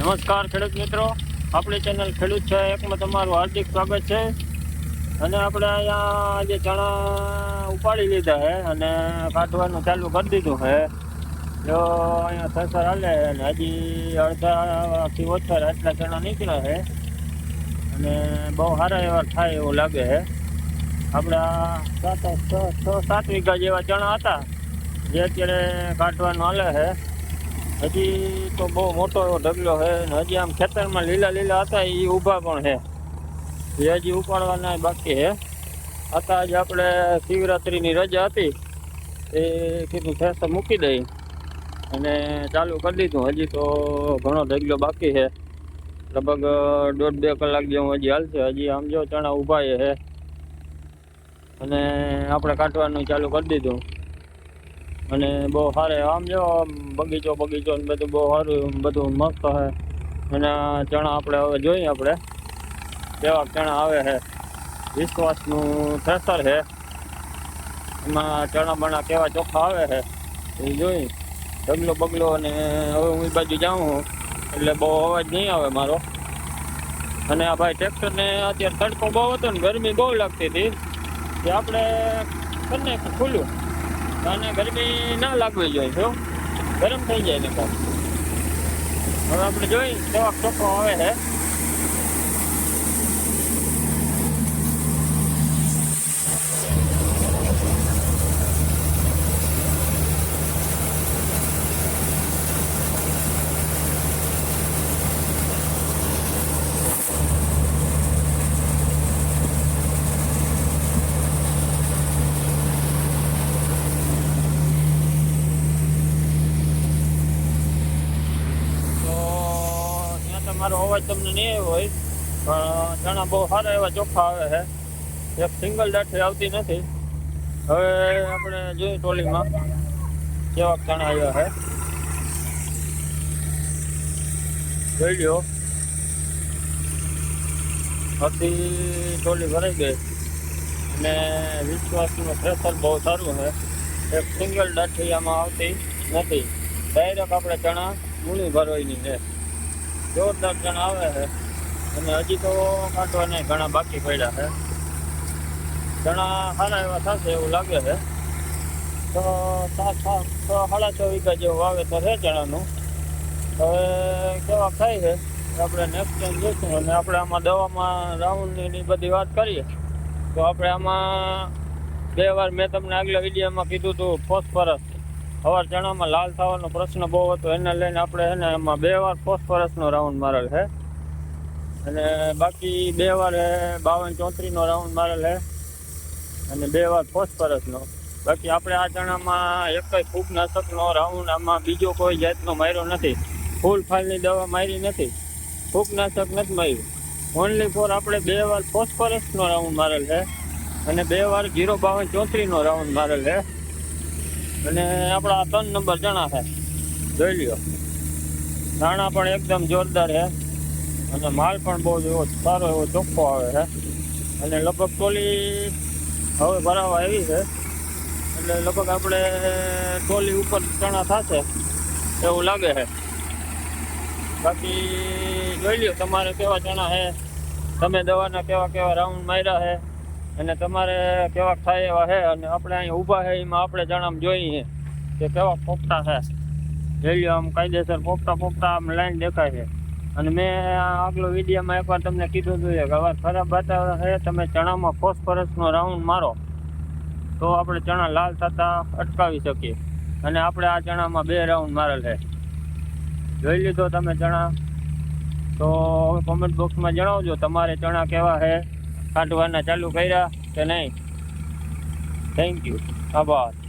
નમસ્કાર ખેડૂત મિત્રો. આપણી ચેનલ ખેડૂત છે. એકમાં તમારું હાર્દિક સ્વાગત છે. અને આપણે અહીંયા આજે ચણા ઉપાડી લીધા છે અને કાઢવાનું ચાલુ કરી દીધું છે. જો અહીંયા સરસર હાલે અને હજી અડધાથી ઓછા આટલા ચણા નીકળ્યા છે. અને બહુ સારા એવા થાય એવું લાગે છે. આપણા સાત છ સાત વીઘા જેવા ચણા હતા. જે અત્યારે કાઢવાનું હાલે છે. હજી તો બહુ મોટો એવો ઢગલો છે. હજી આમ ખેતરમાં લીલા લીલા હતા એ ઊભા પણ છે. એ હજી ઉપાડવાના બાકી છે. હતા આજે આપણે શિવરાત્રિની રજા હતી. એ કીધું ફેસ મૂકી દઈ. અને ચાલુ કરી દીધું. હજી તો ઘણો ઢગલો બાકી છે. લગભગ દોઢ બે કલાક જેવું હજી હાલશે. હજી આમ જો ચણા ઊભા છે. અને આપણે કાઢવાનું ચાલુ કરી દીધું. અને બહુ સારે આમ જો બગીચો બગીચો ને બધું બહુ સારું બધું મસ્ત છે અને ચણા આપણે હવે જોઈએ આપણે. કેવા ચણા આવે છે વિશ્વાસનું થ્રેસર છે એમાં ચણા બણા કેવા ચોખ્ખા આવે છે એ જોઈ. ઢગલો બગલો અને હવે હું એ બાજુ જાઉં એટલે બહુ અવાજ નહીં આવે મારો. અને આ ભાઈ ટ્રેક્ટરને અત્યારે તડકો બહુ હતો ને ગરમી બહુ લાગતી હતી. કે આપણે બંને ખુલ્લું અને ગરમી ના લાગવી જોઈએ જો ગરમ થઈ જાય ને હવે આપણે જોઈ કેવા ચોખ્ખો આવે છે તો તમારો અવાજ તમને નહીં આવ્યો હોય, પણ ચણા બહુ સારા એવા ચોખ્ખા આવે છે. એક સિંગલ દાઠી આવતી નથી. હવે આપણે જોઈએ ટોલીમાં કેવા ચણા આવ્યા છે. જોઈ લ્યો. હતી ટોલી ભરાઈ ગઈ. અને વિશ્વાસનું પ્રેશર બહુ સારું છે. એક સિંગલ દાઠી આમાં આવતી નથી. ડાયરેક્ટ આપણે ચણા મૂળી ભરવાની છે. જોરદાર ચણા આવે છે. અને હજી તો કાઢવાના ઘણા બાકી પડ્યા છે. ઘણા સારા એવા થશે એવું લાગે છે. તો સાત સાત સાડા છ વીઘા જેવું વાવેતર છે ચણાનું. હવે કેવા થાય છે? આપણે નેક્સ્ટ ટાઈમ જોઈશું અને આપણે આમાં દવામાં રાઉન્ડની બધી વાત કરીએ. તો આપણે આમાં બે વાર મેં તમને આગલા વિડીયોમાં કીધું હતું ફોસ્ફરસ. સવાર ચણામાં લાલ થવાનો પ્રશ્ન બહુ હતો. એને લઈને આપણે એને એમાં બે વાર ફોસ્ફરસનો રાઉન્ડ મારેલ છે. અને બાકી બે વાર બાવન ચોત્રીસનો રાઉન્ડ મારેલ છે. અને બે વાર ફોસ્ફરસનો. બાકી આપણે આ ચણામાં એકય ફૂગનાશકનો રાઉન્ડ આમાં બીજો કોઈ જાતનો માર્યો નથી. ફૂલ ફાલની દવા મારી નથી. ફૂગનાશક નથી માર્યું. ઓનલી ફોર આપણે બે વાર ફોસ્ફરસનો રાઉન્ડ મારેલ છે. અને બે વાર જીરો બાવન ચોત્રીસનો રાઉન્ડ મારેલ છે. અને આપણા ત્રણ નંબર ચણા છે. જોઈ લ્યો. દાણા પણ એકદમ જોરદાર છે. અને માલ પણ બહુ એવો સારો એવો ચોખ્ખો આવે છે. અને લગભગ ટોલી હવે ભરાવા આવી છે. એટલે લગભગ આપણે ટોલી ઉપર ચણા થશે એવું લાગે છે. બાકી જોઈ લ્યો તમારે કેવા ચણા છે? તમે દવાના કેવા કેવા રાઉન્ડ માર્યા છે? અને તમારે કેવા થાય એવા છે અને આપણે અહીં ઊભા છે એમાં આપણે જણામ જોઈએ કે કેવા પોપટા છે જોઈ લો આમ કાયદેસર પોપટા પોપટા આમ લાઈન દેખાય છે અને મેં આગલો વિડીયોમાં એકવાર તમને કીધું હતું કે હવે ખરાબ વાતાવરણ છે તમે ચણામાં ફોસ્ફરસનો રાઉન્ડ મારો. તો આપણે ચણા લાલ થતા અટકાવી શકીએ. અને આપણે આ ચણામાં બે રાઉન્ડ મારેલ છે જોઈ લીધો તમે ચણા? તો કોમેન્ટ બોક્સમાં જણાવજો તમારે ચણા કેવા છે કાઢવાના ચાલુ કર્યા કે નહીં? થેન્ક યુ આભાર.